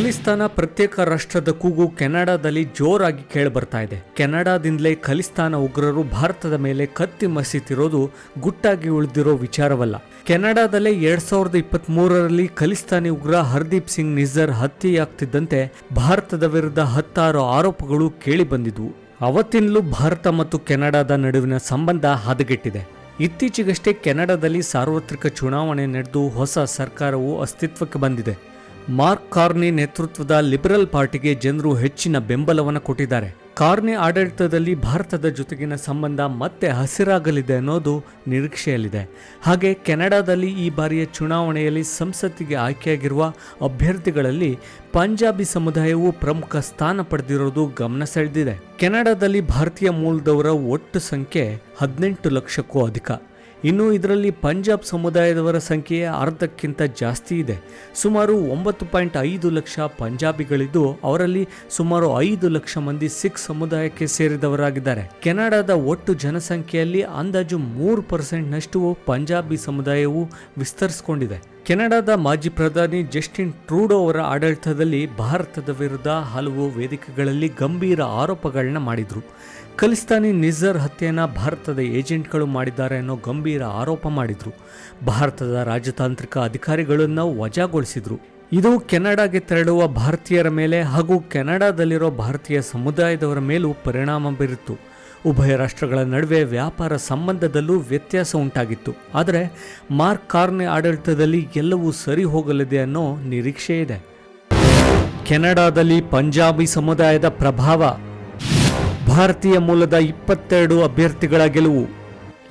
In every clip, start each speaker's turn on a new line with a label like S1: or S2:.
S1: ಖಲಿಸ್ತಾನ ಪ್ರತ್ಯೇಕ ರಾಷ್ಟ್ರದ ಕೂಗು ಕೆನಡಾದಲ್ಲಿ ಜೋರಾಗಿ ಕೇಳಿಬರ್ತಾ ಇದೆ ಕೆನಡಾದಿಂದಲೇ ಖಲಿಸ್ತಾನ ಉಗ್ರರು ಭಾರತದ ಮೇಲೆ ಕತ್ತಿ ಮಸೀತಿರೋದು ಗುಟ್ಟಾಗಿ ಉಳಿದಿರೋ ವಿಚಾರವಲ್ಲ. ಕೆನಡಾದಲ್ಲೇ ಎರಡ್ ಸಾವಿರದ ಇಪ್ಪತ್ತ್ ಮೂರರಲ್ಲಿ ಖಲಿಸ್ತಾನಿ ಉಗ್ರ ಹರ್ದೀಪ್ ಸಿಂಗ್ ನಿಜರ್ ಹತ್ಯೆಯಾಗ್ತಿದ್ದಂತೆ ಭಾರತದ ವಿರುದ್ಧ ಹತ್ತಾರು ಆರೋಪಗಳು ಕೇಳಿಬಂದಿದ್ವು. ಅವತ್ತಿನಲ್ಲೂ ಭಾರತ ಮತ್ತು ಕೆನಡಾದ ನಡುವಿನ ಸಂಬಂಧ ಹದಗೆಟ್ಟಿದೆ. ಇತ್ತೀಚೆಗಷ್ಟೇ ಕೆನಡಾದಲ್ಲಿ ಸಾರ್ವತ್ರಿಕ ಚುನಾವಣೆ ನಡೆದು ಹೊಸ ಸರ್ಕಾರವು ಅಸ್ತಿತ್ವಕ್ಕೆ ಬಂದಿದೆ. ಮಾರ್ಕ್ ಕಾರ್ನಿ ನೇತೃತ್ವದ ಲಿಬರಲ್ ಪಾರ್ಟಿಗೆ ಜನರು ಹೆಚ್ಚಿನ ಬೆಂಬಲವನ್ನು ಕೊಟ್ಟಿದ್ದಾರೆ. ಕಾರ್ನಿ ಆಡಳಿತದಲ್ಲಿ ಭಾರತದ ಜೊತೆಗಿನ ಸಂಬಂಧ ಮತ್ತೆ ಹಸಿರಾಗಲಿದೆ ಅನ್ನೋದು ನಿರೀಕ್ಷೆಯಲ್ಲಿದೆ. ಹಾಗೆ ಕೆನಡಾದಲ್ಲಿ ಈ ಬಾರಿಯ ಚುನಾವಣೆಯಲ್ಲಿ ಸಂಸತ್ತಿಗೆ ಆಯ್ಕೆಯಾಗಿರುವ ಅಭ್ಯರ್ಥಿಗಳಲ್ಲಿ ಪಂಜಾಬಿ ಸಮುದಾಯವು ಪ್ರಮುಖ ಸ್ಥಾನ ಪಡೆದಿರೋದು ಗಮನ ಸೆಳೆದಿದೆ. ಕೆನಡಾದಲ್ಲಿ ಭಾರತೀಯ ಮೂಲದವರ ಒಟ್ಟು ಸಂಖ್ಯೆ ಹದಿನೆಂಟು ಲಕ್ಷಕ್ಕೂ ಅಧಿಕ. ಇನ್ನು ಇದರಲ್ಲಿ ಪಂಜಾಬ್ ಸಮುದಾಯದವರ ಸಂಖ್ಯೆ ಅರ್ಧಕ್ಕಿಂತ ಜಾಸ್ತಿ ಇದೆ. ಸುಮಾರು ಒಂಬತ್ತು ಪಾಯಿಂಟ್ ಐದು ಲಕ್ಷ ಪಂಜಾಬಿಗಳಿದ್ದು, ಅವರಲ್ಲಿ ಸುಮಾರು ಐದು ಲಕ್ಷ ಮಂದಿ ಸಿಖ್ ಸಮುದಾಯಕ್ಕೆ ಸೇರಿದವರಾಗಿದ್ದಾರೆ. ಕೆನಡಾದ ಒಟ್ಟು ಜನಸಂಖ್ಯೆಯಲ್ಲಿ ಅಂದಾಜು ಮೂರು ಪರ್ಸೆಂಟ್ನಷ್ಟು ಪಂಜಾಬಿ ಸಮುದಾಯವು ವಿಸ್ತರಿಸಿಕೊಂಡಿದೆ. ಕೆನಡಾದ ಮಾಜಿ ಪ್ರಧಾನಿ ಜಸ್ಟಿನ್ ಟ್ರೂಡೋ ಅವರ ಆಡಳಿತದಲ್ಲಿ ಭಾರತದ ವಿರುದ್ಧ ಹಲವು ವೇದಿಕೆಗಳಲ್ಲಿ ಗಂಭೀರ ಆರೋಪಗಳನ್ನ ಮಾಡಿದರು. ಖಲಿಸ್ತಾನಿ ನಿಜರ್ ಹತ್ಯೆಯನ್ನು ಭಾರತದ ಏಜೆಂಟ್ಗಳು ಮಾಡಿದ್ದಾರೆ ಅನ್ನೋ ಗಂಭೀರ ಆರೋಪ ಮಾಡಿದರು. ಭಾರತದ ರಾಜತಾಂತ್ರಿಕ ಅಧಿಕಾರಿಗಳನ್ನು ವಜಾಗೊಳಿಸಿದರು. ಇದು ಕೆನಡಾಗೆ ತೆರಳುವ ಭಾರತೀಯರ ಮೇಲೆ ಹಾಗೂ ಕೆನಡಾದಲ್ಲಿರೋ ಭಾರತೀಯ ಸಮುದಾಯದವರ ಮೇಲೂ ಪರಿಣಾಮ ಬೀರಿತ್ತು. ಉಭಯ ರಾಷ್ಟ್ರಗಳ ನಡುವೆ ವ್ಯಾಪಾರ ಸಂಬಂಧದಲ್ಲೂ ವ್ಯತ್ಯಾಸ ಉಂಟಾಗಿತ್ತು. ಆದರೆ ಮಾರ್ಕ್ ಕಾರ್ನೆ ಆಡಳಿತದಲ್ಲಿ ಎಲ್ಲವೂ ಸರಿ ಹೋಗಲಿದೆ ಅನ್ನೋ ನಿರೀಕ್ಷೆ ಇದೆ. ಕೆನಡಾದಲ್ಲಿ ಪಂಜಾಬಿ ಸಮುದಾಯದ ಪ್ರಭಾವ. ಭಾರತೀಯ ಮೂಲದ ಇಪ್ಪತ್ತೆರಡು ಅಭ್ಯರ್ಥಿಗಳ ಗೆಲುವು.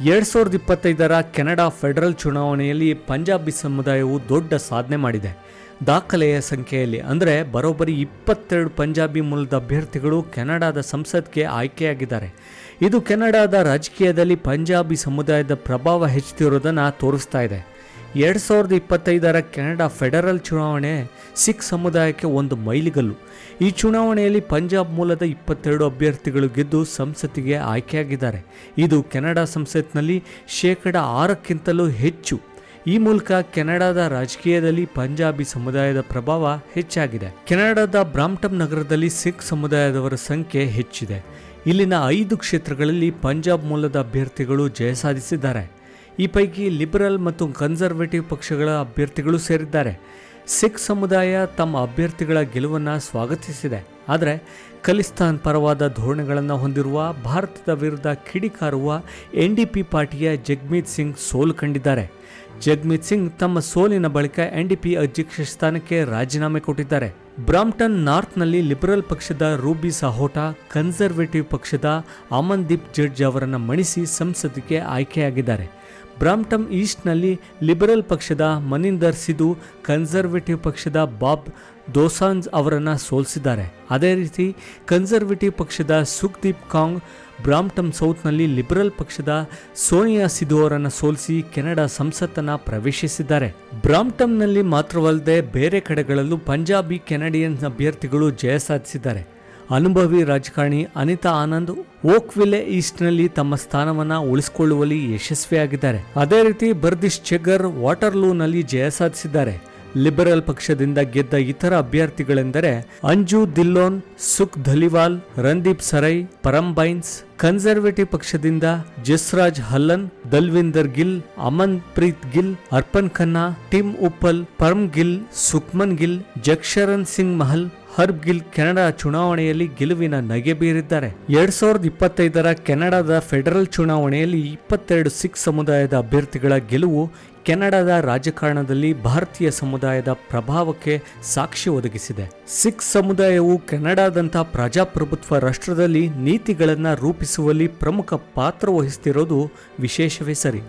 S1: ಎರಡ್ ಸಾವಿರದ ಇಪ್ಪತ್ತೈದರ ಕೆನಡಾ ಫೆಡರಲ್ ಚುನಾವಣೆಯಲ್ಲಿ ಪಂಜಾಬಿ ಸಮುದಾಯವು ದೊಡ್ಡ ಸಾಧನೆ ಮಾಡಿದೆ. ದಾಖಲೆಯ ಸಂಖ್ಯೆಯಲ್ಲಿ, ಅಂದರೆ ಬರೋಬ್ಬರಿ ಇಪ್ಪತ್ತೆರಡು ಪಂಜಾಬಿ ಮೂಲದ ಅಭ್ಯರ್ಥಿಗಳು ಕೆನಡಾದ ಸಂಸತ್ಗೆ ಆಯ್ಕೆಯಾಗಿದ್ದಾರೆ. ಇದು ಕೆನಡಾದ ರಾಜಕೀಯದಲ್ಲಿ ಪಂಜಾಬಿ ಸಮುದಾಯದ ಪ್ರಭಾವ ಹೆಚ್ಚುತ್ತಿರುವುದನ್ನು ತೋರಿಸ್ತಾ ಇದೆ. ಎರಡು ಸಾವಿರದ ಇಪ್ಪತ್ತೈದರ ಕೆನಡಾ ಫೆಡರಲ್ ಚುನಾವಣೆ ಸಿಖ್ ಸಮುದಾಯಕ್ಕೆ ಒಂದು ಮೈಲಿಗಲ್ಲು. ಈ ಚುನಾವಣೆಯಲ್ಲಿ ಪಂಜಾಬ್ ಮೂಲದ ಇಪ್ಪತ್ತೆರಡು ಅಭ್ಯರ್ಥಿಗಳು ಗೆದ್ದು ಸಂಸತ್ತಿಗೆ ಆಯ್ಕೆಯಾಗಿದ್ದಾರೆ. ಇದು ಕೆನಡಾ ಸಂಸತ್ನಲ್ಲಿ ಶೇಕಡ ಆರಕ್ಕಿಂತಲೂ ಹೆಚ್ಚು ಈ ಮೂಲಕ ಕೆನಡಾದ ರಾಜಕೀಯದಲ್ಲಿ ಪಂಜಾಬಿ ಸಮುದಾಯದ ಪ್ರಭಾವ ಹೆಚ್ಚಾಗಿದೆ. ಕೆನಡಾದ ಬ್ರಾಮ್ಟಮ್ ನಗರದಲ್ಲಿ ಸಿಖ್ ಸಮುದಾಯದವರ ಸಂಖ್ಯೆ ಹೆಚ್ಚಿದೆ. ಇಲ್ಲಿನ ಐದು ಕ್ಷೇತ್ರಗಳಲ್ಲಿ ಪಂಜಾಬ್ ಮೂಲದ ಅಭ್ಯರ್ಥಿಗಳು ಜಯ ಸಾಧಿಸಿದ್ದಾರೆ. ಈ ಪೈಕಿ ಲಿಬರಲ್ ಮತ್ತು ಕನ್ಸರ್ವೇಟಿವ್ ಪಕ್ಷಗಳ ಅಭ್ಯರ್ಥಿಗಳು ಸೇರಿದ್ದಾರೆ. ಸಿಖ್ ಸಮುದಾಯ ತಮ್ಮ ಅಭ್ಯರ್ಥಿಗಳ ಗೆಲುವನ್ನು ಸ್ವಾಗತಿಸಿದೆ. ಆದರೆ ಖಲಿಸ್ತಾನ್ ಪರವಾದ ಧೋರಣೆಗಳನ್ನು ಹೊಂದಿರುವ ಭಾರತದ ವಿರುದ್ಧ ಕಿಡಿಕಾರುವ ಎನ್ ಡಿ ಪಿ ಪಾರ್ಟಿಯ ಜಗ್ಮೀತ್ ಸಿಂಗ್ ಸೋಲು ಕಂಡಿದ್ದಾರೆ. ಜಗ್ಮೀತ್ ಸಿಂಗ್ ತಮ್ಮ ಸೋಲಿನ ಬಳಿಕ ಎನ್ ಡಿ ಪಿ ಅಧ್ಯಕ್ಷ ಸ್ಥಾನಕ್ಕೆ ರಾಜೀನಾಮೆ ಕೊಟ್ಟಿದ್ದಾರೆ. ಬ್ರಾಂಪ್ಟನ್ ನಾರ್ತ್ನಲ್ಲಿ ಲಿಬರಲ್ ಪಕ್ಷದ ರೂಬಿ ಸಹೋಟ, ಕನ್ಸರ್ವೇಟಿವ್ ಪಕ್ಷದ ಅಮನ್ದೀಪ್ ಜಡ್ಜ್ ಅವರನ್ನು ಮಣಿಸಿ ಸಂಸತ್ತಿಗೆ ಆಯ್ಕೆಯಾಗಿದ್ದಾರೆ. ಬ್ರಾಂಪ್ಟನ್ ಈಸ್ಟ್ನಲ್ಲಿ ಲಿಬರಲ್ ಪಕ್ಷದ ಮನಿಂದರ್ ಸಿಧು, ಕನ್ಸರ್ವೇಟಿವ್ ಪಕ್ಷದ ಬಾಬ್ ದೋಸಾಂಜ್ ಅವರನ್ನು ಸೋಲಿಸಿದ್ದಾರೆ. ಅದೇ ರೀತಿ ಕನ್ಸರ್ವೇಟಿವ್ ಪಕ್ಷದ ಸುಖ್ದೀಪ್ ಕಾಂಗ್ ಬ್ರಾಂಪ್ಟಮ್ ಸೌತ್ನಲ್ಲಿ ಲಿಬರಲ್ ಪಕ್ಷದ ಸೋನಿಯಾ ಸಿಧು ಅವರನ್ನು ಸೋಲಿಸಿ ಕೆನಡಾ ಸಂಸತ್ತನ್ನು ಪ್ರವೇಶಿಸಿದ್ದಾರೆ. ಬ್ರಾಂಪ್ಟಮ್ನಲ್ಲಿ ಮಾತ್ರವಲ್ಲದೆ ಬೇರೆ ಕಡೆಗಳಲ್ಲೂ ಪಂಜಾಬಿ ಕೆನಡಿಯನ್ ಅಭ್ಯರ್ಥಿಗಳು ಜಯ ಸಾಧಿಸಿದ್ದಾರೆ. ಅನುಭವಿ ರಾಜಕಾರಣಿ ಅನಿತಾ ಆನಂದ್ ಓಕ್ವಿಲೆ ಈಸ್ಟ್ನಲ್ಲಿ ತಮ್ಮ ಸ್ಥಾನವನ್ನ ಉಳಿಸಿಕೊಳ್ಳುವಲ್ಲಿ ಯಶಸ್ವಿಯಾಗಿದ್ದಾರೆ. ಅದೇ ರೀತಿ ಬರ್ದಿಶ್ ಚೆಗರ್ ವಾಟರ್ಲೂನಲ್ಲಿ ಜಯ ಸಾಧಿಸಿದ್ದಾರೆ. ಲಿಬರಲ್ ಪಕ್ಷದಿಂದ ಗೆದ್ದ ಇತರ ಅಭ್ಯರ್ಥಿಗಳೆಂದರೆ ಅಂಜು ದಿಲ್ಲೋನ್, ಸುಖ್ ಧಲಿವಾಲ್ ರಂದೀಪ್ ಸರೈ ಪರಂಬೈನ್ಸ್ ಕನ್ಸರ್ವೇಟಿವ್ ಪಕ್ಷದಿಂದ Jasraj Hallan, Dalwinder Gill Amanpreet Gill Arpan Khanna, Tim Uppal, Param Gill, Sukhman Gill ಜಕ್ಷರನ್ Singh Mahal herb Gill Canada ಚುನಾವಣೆಯಲ್ಲಿ ಗೆಲುವಿನ ನಗೆ ಬೀರಿದ್ದಾರೆ. ಎರಡ್ ಸಾವಿರದ ಇಪ್ಪತ್ತೈದರ ಕೆನಡಾದ ಫೆಡರಲ್ ಚುನಾವಣೆಯಲ್ಲಿ ಇಪ್ಪತ್ತೆರಡು ಸಿಖ್ ಸಮುದಾಯದ ಅಭ್ಯರ್ಥಿಗಳ ಗೆಲುವು ಕೆನಡಾದ ರಾಜಕಾರಣದಲ್ಲಿ ಭಾರತೀಯ ಸಮುದಾಯದ ಪ್ರಭಾವಕ್ಕೆ ಸಾಕ್ಷಿ ಒದಗಿಸಿದೆ. ಸಿಖ್ ಸಮುದಾಯವು ಕೆನಡಾದಂಥ ಪ್ರಜಾಪ್ರಭುತ್ವ ರಾಷ್ಟ್ರದಲ್ಲಿ ನೀತಿಗಳನ್ನು ರೂಪಿಸುವಲ್ಲಿ ಪ್ರಮುಖ ಪಾತ್ರ ವಹಿಸುತ್ತಿರೋದು ವಿಶೇಷವೇ ಸರಿ.